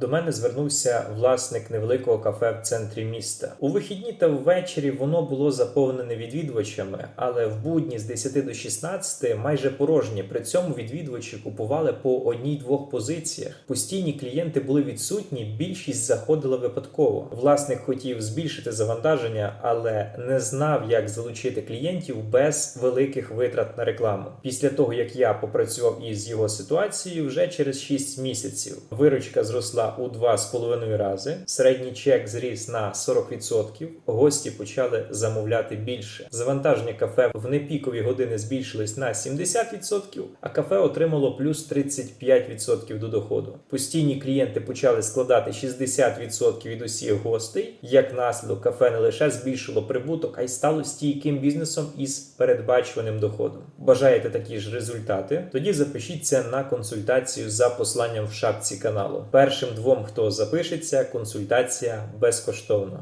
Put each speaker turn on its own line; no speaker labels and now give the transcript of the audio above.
До мене звернувся власник невеликого кафе в центрі міста. У вихідні та ввечері воно було заповнене відвідувачами, але в будні з 10 до 16 майже порожнє. При цьому відвідувачі купували по одній-двох позиціях. Постійні клієнти були відсутні, більшість заходила випадково. Власник хотів збільшити завантаження, але не знав, як залучити клієнтів без великих витрат на рекламу. Після того як я попрацював із його ситуацією, вже через 6 місяців виручка зросла у 2,5 рази. Середній чек зріс на 40%. Гості почали замовляти більше. Завантаження кафе в непікові години збільшились на 70%, а кафе отримало плюс 35% до доходу. Постійні клієнти почали складати 60% від усіх гостей. Як наслідок, кафе не лише збільшило прибуток, а й стало стійким бізнесом із передбачуваним доходом. Бажаєте такі ж результати? Тоді запишіться на консультацію за посланням в шапці каналу. Першим двом, хто запишеться, консультація безкоштовна.